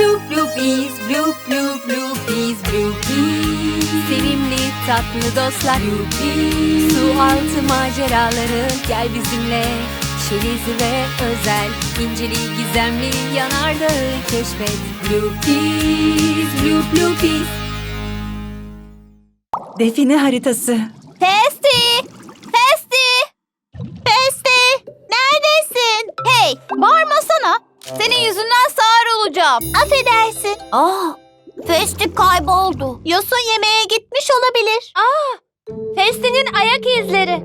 blue blue bees, blue blue blue bees, blue bees. Sevimli tatlı dostlar, blue bees. Su altı maceraları gel bizimle. Şelizi ve özel, inceli gizemli yanardağı keşfet. Blue bees, blue blue bees. Define haritası. Festi! Festi! Festi! Neredesin? Hey, bağırmasana. Senin yüzünden sağır olacağım. Affedersin. Aa, Festi kayboldu. Yosun yemeğe gitmiş olabilir. Aa, Festi'nin ayak izleri.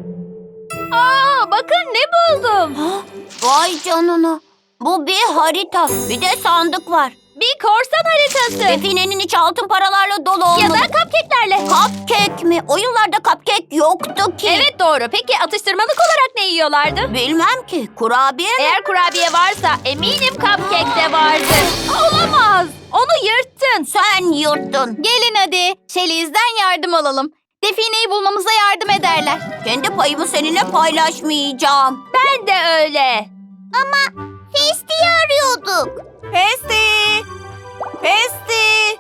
Aa, bakın ne buldum. Vay canına. Bu bir harita. Bir de sandık var. Bir korsan haritası. Definenin içi altın paralarla dolu olmalı. Ya da cupcake'lerle. Cupcake mi? O yıllarda cupcake yoktu ki. Evet doğru. Peki atıştırmalık olarak ne yiyorlardı? Bilmem ki. Kurabiye mi? Eğer kurabiye varsa eminim cupcake de vardır. Olamaz. Onu yırttın. Sen yırttın. Gelin hadi. Şeliz'den yardım alalım. Defineyi bulmamıza yardım ederler. Kendi payımı seninle paylaşmayacağım. Ben de öyle. Festi'yi arıyorduk. Festi! Festi!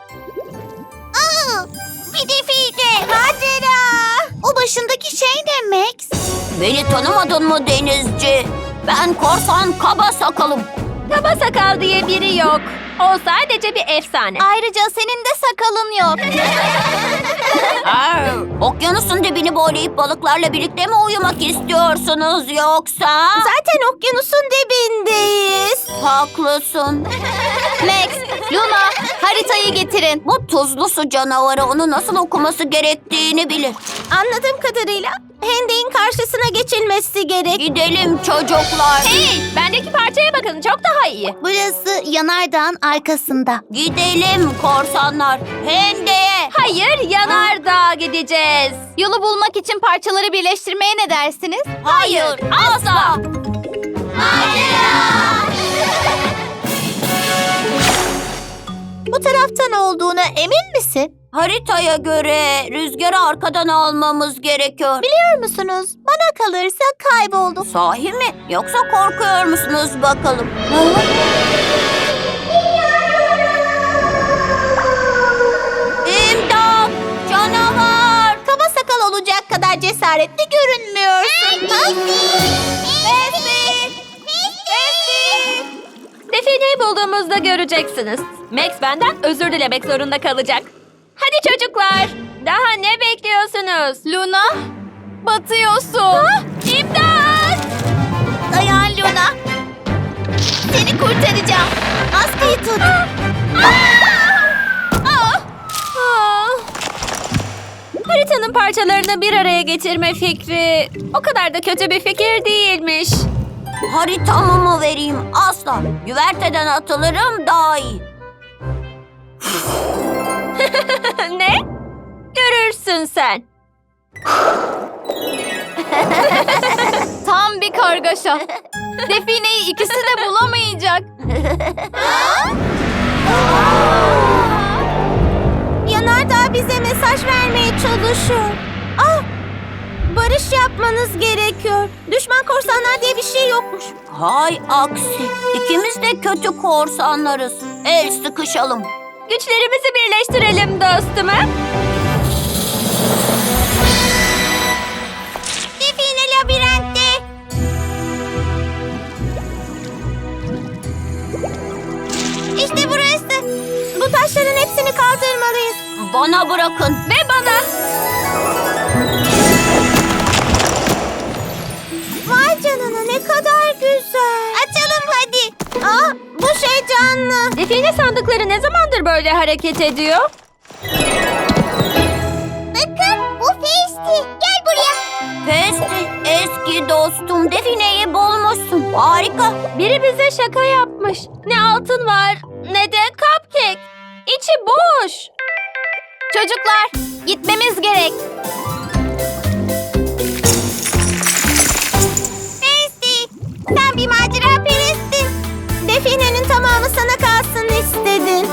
Aa, bir define. Macera. O başındaki şey ne Max? Beni tanımadın mı denizci? Ben korsan kaba sakalım. Sakal diye biri yok. O sadece bir efsane. Ayrıca senin de sakalın yok. Okyanusun dibini boylayıp balıklarla birlikte mi uyumak istiyorsunuz yoksa? Zaten okyanusun dibindeyiz. Haklısın. Max, Luna haritayı getirin. Bu tuzlu su canavarı onu nasıl okuması gerektiğini bilir. Anladığım kadarıyla Hende'in karşısına geçilmesi gerek. Gidelim çocuklar. Hey, parçaya bakın. Çok daha iyi. Burası yanardağın arkasında. Gidelim korsanlar. Hende'ye. Hayır, yanardağ gideceğiz. Yolu bulmak için parçaları birleştirmeye ne dersiniz? Hayır, asla. Bu taraftan olduğuna emin misin? Haritaya göre rüzgarı arkadan almamız gerekiyor. Biliyor musunuz? Bana kalırsa kayboldu. Sahi mi? Yoksa korkuyor musunuz bakalım? İmdat! Canavar! Kaba sakal olacak kadar cesaretli görünmüyorsun. Defineyi bulduğumuzda göreceksiniz. Max benden özür dilemek zorunda kalacak. Hadi çocuklar. Daha ne bekliyorsunuz? Luna, batıyorsun. İmdat! Dayan Luna. Seni kurtaracağım. Askıyı tut. Ah! Haritanın parçalarını bir araya getirme fikri o kadar da kötü bir fikir değilmiş. Haritamı mı vereyim? Asla. Güverteden atılırım daha iyi. Görürsün sen. Tam bir kargaşa. Defineyi ikisi de bulamayacak. Yanardağ bize mesaj vermeye çalışıyor. Ah! Barış yapmanız gerekiyor. Düşman korsanlar diye bir şey yokmuş. Hay aksi. İkimiz de kötü korsanlarız. El sıkışalım. Güçlerimizi birleştirelim dostum. ha? Bana bırakın. Ve bana. Vay canına ne kadar güzel. Açalım hadi. Ah bu şey canlı. Define sandıkları ne zamandır böyle hareket ediyor? Bakın bu Festi. Gel buraya. Festi, eski dostum defineyi bulmuşsun. Harika. Biri bize şaka yapmış. Ne altın var ne de cupcake. İçi boş. Çocuklar gitmemiz gerek. Festi sen bir macera perestin. Definenin tamamı sana kalsın istedin.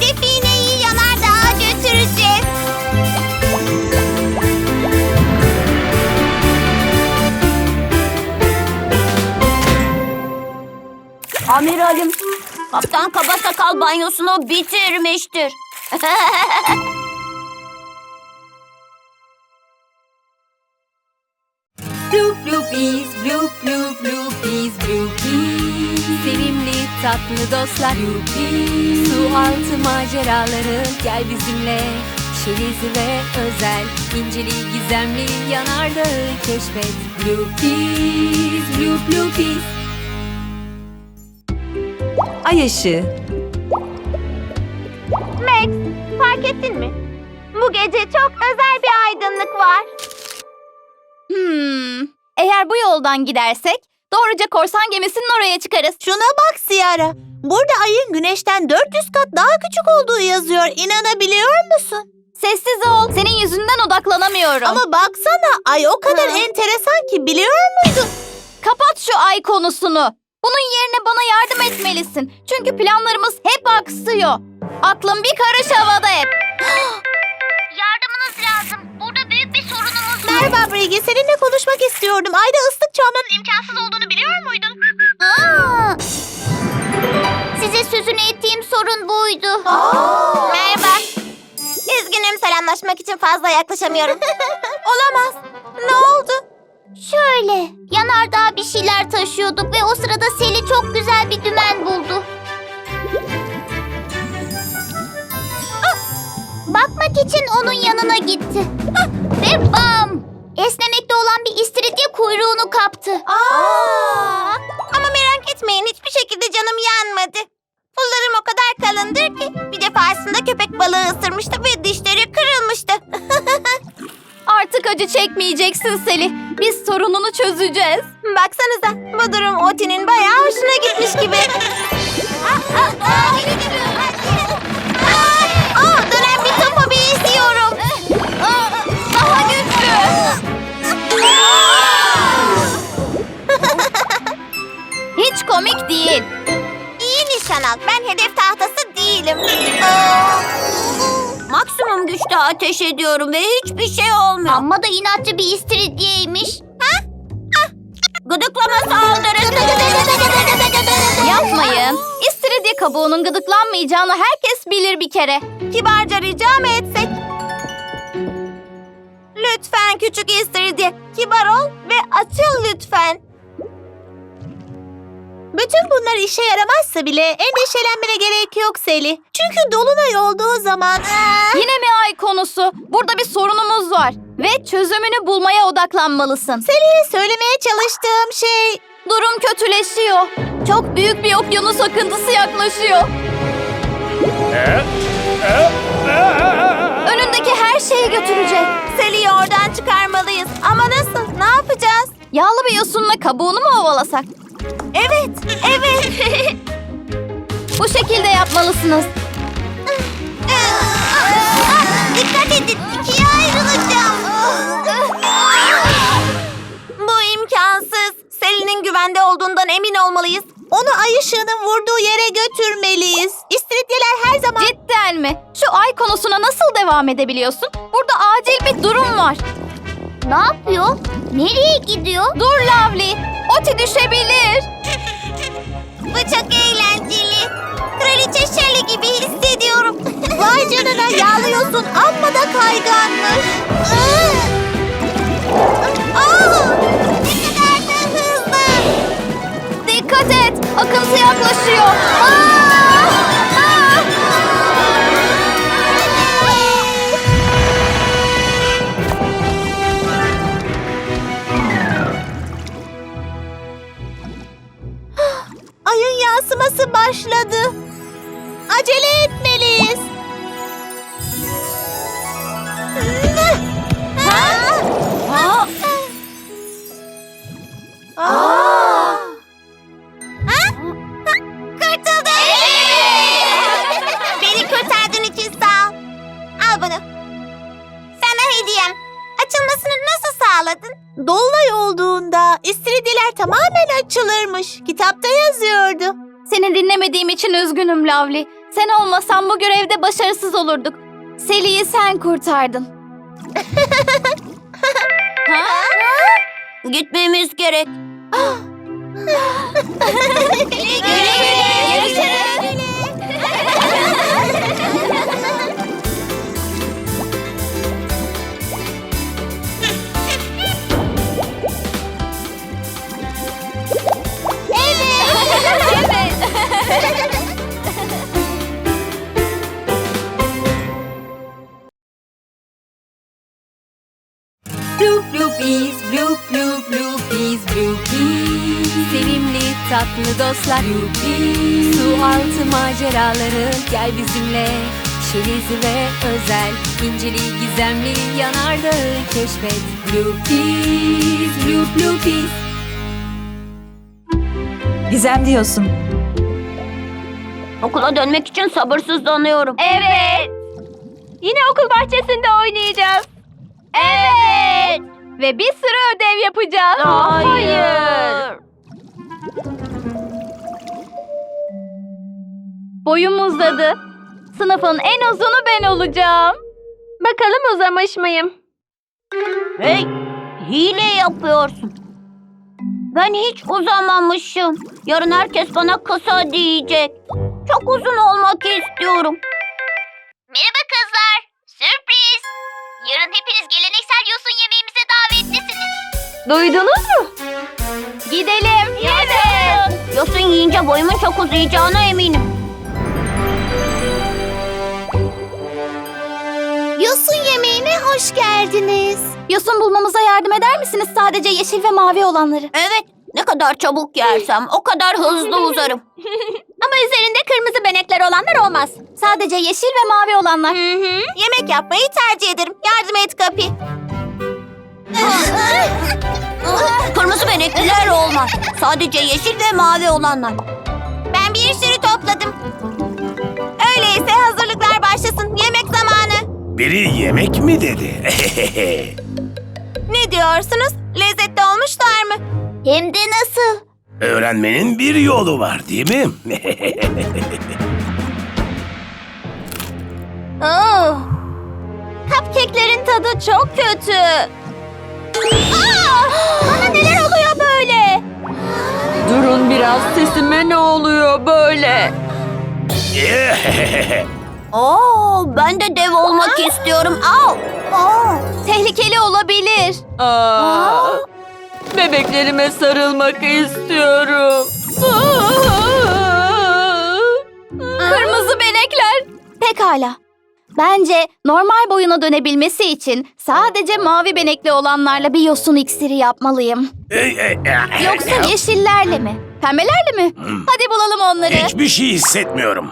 Defineyi yanardağa götüreceğiz. Amiralim, kaptan kaba sakal banyosunu bitirmiştir. tatlı dostlar Bluebees Su altı maceraları gel bizimle Şelizi ve özel, inceli gizemli yanardağı keşfet Bluebees, Blue Bluebees Ay ışığı. Max, fark ettin mi? Bu gece çok özel bir aydınlık var. Hmm. Eğer bu yoldan gidersek doğruca korsan gemisinin oraya çıkarız. Şuna bak Siyara. Burada ayın güneşten 400 kat daha küçük olduğu yazıyor. İnanabiliyor musun? Sessiz ol. Senin yüzünden odaklanamıyorum. Ama baksana ay o kadar Hı. enteresan ki biliyor muydun? Kapat şu ay konusunu. Bunun yerine bana yardım etmelisin. Çünkü planlarımız hep aksıyor. Aklım bir karış havada hep. Yardımınız lazım. Merhaba Brigi, seninle konuşmak istiyordum. Ayda ıslık çalmanın imkansız olduğunu biliyor muydun? Size sözünü ettiğim sorun buydu. Merhaba. Üzgünüm selamlaşmak için fazla yaklaşamıyorum. Olamaz. Ne oldu? Şöyle, yanardağ bir şeyler taşıyorduk ve o sırada Seli çok güzel bir dümen buldu. Ah! Bakmak için onun yanına gitti. Ah! Ve bam! Esnemekte olan bir istiridye kuyruğunu kaptı. Aa! Ama merak etmeyin hiçbir şekilde canım yanmadı. Pullarım o kadar kalındır ki bir defasında köpek balığı ısırmıştı ve dişleri kırılmıştı. Artık acı çekmeyeceksin Seli. Biz sorununu çözeceğiz. Baksanıza bu durum Oti'nin bayağı hoşuna gitmiş gibi. Aa, komik değil. İyi nişan al. Ben hedef tahtası değilim. Aa, Maksimum güçte ateş ediyorum ve hiçbir şey olmuyor. Amma da inatçı bir istiridyeymiş. Ha? Gıdıklama saldırısı. Yapmayın. İstiridye kabuğunun gıdıklanmayacağını herkes bilir bir kere. kibarca rica mı etsek? Lütfen küçük istiridye. Kibar ol ve açıl lütfen. Bütün bunlar işe yaramazsa bile endişelenmene gerek yok Seli. Çünkü dolunay olduğu zaman... Yine mi ay konusu? Burada bir sorunumuz var. Ve çözümünü bulmaya odaklanmalısın. Seli'ye söylemeye çalıştığım şey... Durum kötüleşiyor. Çok büyük bir okyanus akıntısı yaklaşıyor. Önündeki her şeyi götürecek. Seli'yi oradan çıkarmalıyız. Ama nasıl? Ne yapacağız? Yağlı bir yosunla kabuğunu mu ovalasak? Evet, evet. Bu şekilde yapmalısınız. Dikkat edin, ikiye ayrılacağım. Bu imkansız. Selin'in güvende olduğundan emin olmalıyız. Onu ay ışığının vurduğu yere götürmeliyiz. İstiridyeler her zaman... Cidden mi? Şu ay konusuna nasıl devam edebiliyorsun? Burada acil bir durum var. Ne yapıyor? Nereye gidiyor? Dur Lavli. Oti düşebilir. Bu çok eğlenceli. Kraliçe Shelley gibi hissediyorum. Vay canına yağlıyorsun amma da kayganmış. Aa, ne kadar da hızlı. Dikkat et. Akıntı yaklaşıyor. Aa! Yansıması başladı. Acele etmeliyiz. Ha? Aa! Aa! Ha? Kurtuldum. Beni kurtardığın için sağ ol. Al bunu. Sana hediyem. Açılmasını nasıl sağladın? Dolunay olduğunda istiridyeler tamamen açılırmış. Kitapta yazıyordu. Seni dinlemediğim için üzgünüm Lavli. Sen olmasan bu görevde başarısız olurduk. Seli'yi sen kurtardın. ha? Gitmemiz gerek. Güle güle. Görüşürüz. Tatlı dostlar Bloopy Su altı maceraları gel bizimle Şelizi ve özel inceli gizemli yanardağı keşfet Bloopies Bloop Bloopies Gizem diyorsun. Okula dönmek için sabırsızlanıyorum. Evet. Yine okul bahçesinde oynayacağız. Evet. Ve bir sürü ödev yapacağız. Hayır. Boyum uzadı. Sınıfın en uzunu ben olacağım. Bakalım uzamış mıyım? Hey, hile yapıyorsun. Ben hiç uzamamışım. Yarın herkes bana kısa diyecek. Çok uzun olmak istiyorum. Merhaba kızlar. Sürpriz. Yarın hepiniz geleneksel yosun yemeğimize davetlisiniz. Duydunuz mu? Gidelim. Evet. Yosun yiyince boyumun çok uzayacağına eminim. Hoş geldiniz. Yosun bulmamıza yardım eder misiniz sadece yeşil ve mavi olanları? Evet, ne kadar çabuk yersem o kadar hızlı uzarım. Ama üzerinde kırmızı benekler olanlar olmaz. Sadece yeşil ve mavi olanlar. Yemek yapmayı tercih ederim. Yardım et Kapi. Kırmızı benekliler olmaz. Sadece yeşil ve mavi olanlar. Ben bir sürü topladım. Biri yemek mi dedi? Ne diyorsunuz? Lezzetli olmuşlar mı? Hem de nasıl? Öğrenmenin bir yolu var değil mi? Oh. Cupcake'lerin tadı çok kötü. Aa! Bana neler oluyor böyle? Durun biraz sesime ne oluyor böyle? Oo, ben de dev olmak istiyorum. Au! Aa! Tehlikeli olabilir. Aa, bebeklerime sarılmak istiyorum. Kırmızı benekler. Pekala. Bence normal boyuna dönebilmesi için sadece mavi benekli olanlarla bir yosun iksiri yapmalıyım. Yoksa yeşillerle mi? Pembelerle mi? Hadi bulalım onları. Hiçbir şey hissetmiyorum.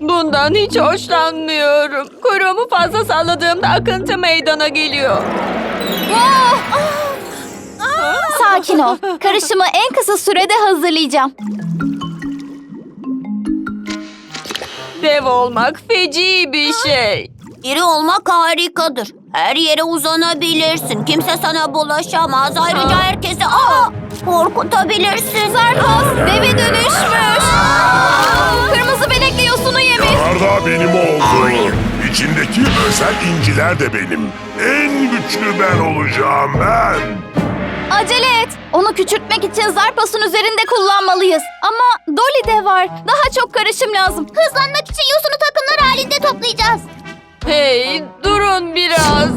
Bundan hiç hoşlanmıyorum. Kuyruğumu fazla salladığımda akıntı meydana geliyor. Sakin ol. Karışımı en kısa sürede hazırlayacağım. Dev olmak feci bir şey. İri olmak harikadır. Her yere uzanabilirsin. Kimse sana bulaşamaz. Ayrıca herkesi aa, korkutabilirsin. Zarkos deve dönüşmüş. Kırmızı benekli yosunu yemiş. Yanardağ benim oldu. İçindeki özel inciler de benim. En güçlü ben olacağım ben. Acele et. Onu küçültmek için Zarpas'ın üzerinde kullanmalıyız. Ama Dolly de var. Daha çok karışım lazım. Hızlanmak için yosunu takımlar halinde toplayacağız. Hey, durun biraz.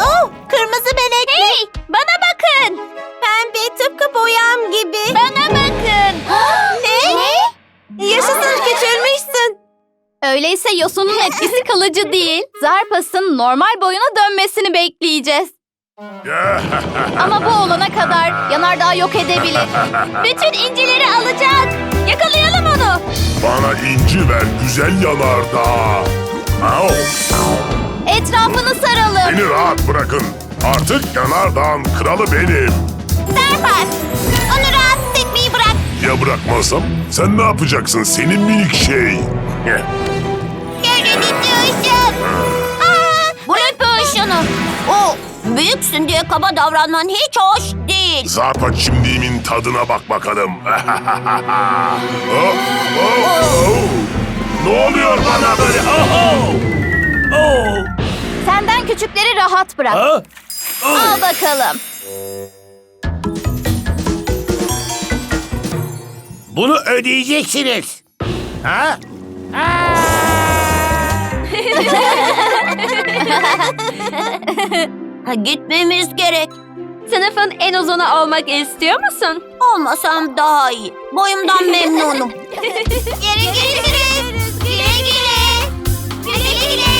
Oh, kırmızı benekli. Hey, bana bakın. Pembe tıpkı boyam gibi. Bana bakın. ne? Yaşasın küçülmüşsün. Öyleyse yosunun etkisi kalıcı değil. Zarpas'ın normal boyuna dönmesini bekleyeceğiz. Ama bu olana kadar yanardağ yok edebilir. Bütün incileri alacak. Yakalayalım onu. Bana inci ver güzel yanardağ. Au, Etrafını saralım. beni rahat bırakın. Artık yanardağın kralı benim. Serpas. Onu rahatsız etmeyi bırak. Ya bırakmazsam sen ne yapacaksın senin minik şey? Görünücü ışın. Bu ne ışını? O büyüksün diye kaba davranman hiç hoş değil. Zarpa çimdiğimin tadına bak bakalım. Oh, oh, oh. Ne oluyor bana böyle? Oho! Oh! Senden küçükleri rahat bırak. Ha? Al bakalım. Bunu ödeyeceksiniz. Ha? Ha, gitmemiz gerek. Sınıfın en uzunu olmak istiyor musun? Olmasam daha iyi. Boyumdan memnunum. Geri görüşürüz. Güle güle. Güle güle.